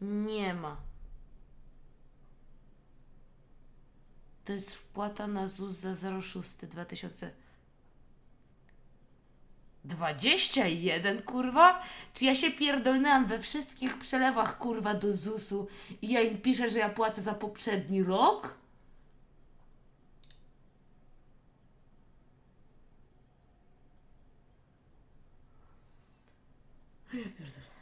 Nie ma. To jest wpłata na ZUS za 06 2000. 21, kurwa? Czy ja się pierdolnęłam we wszystkich przelewach, kurwa, do ZUS-u i ja im piszę, że ja płacę za poprzedni rok? Ja pierdolę.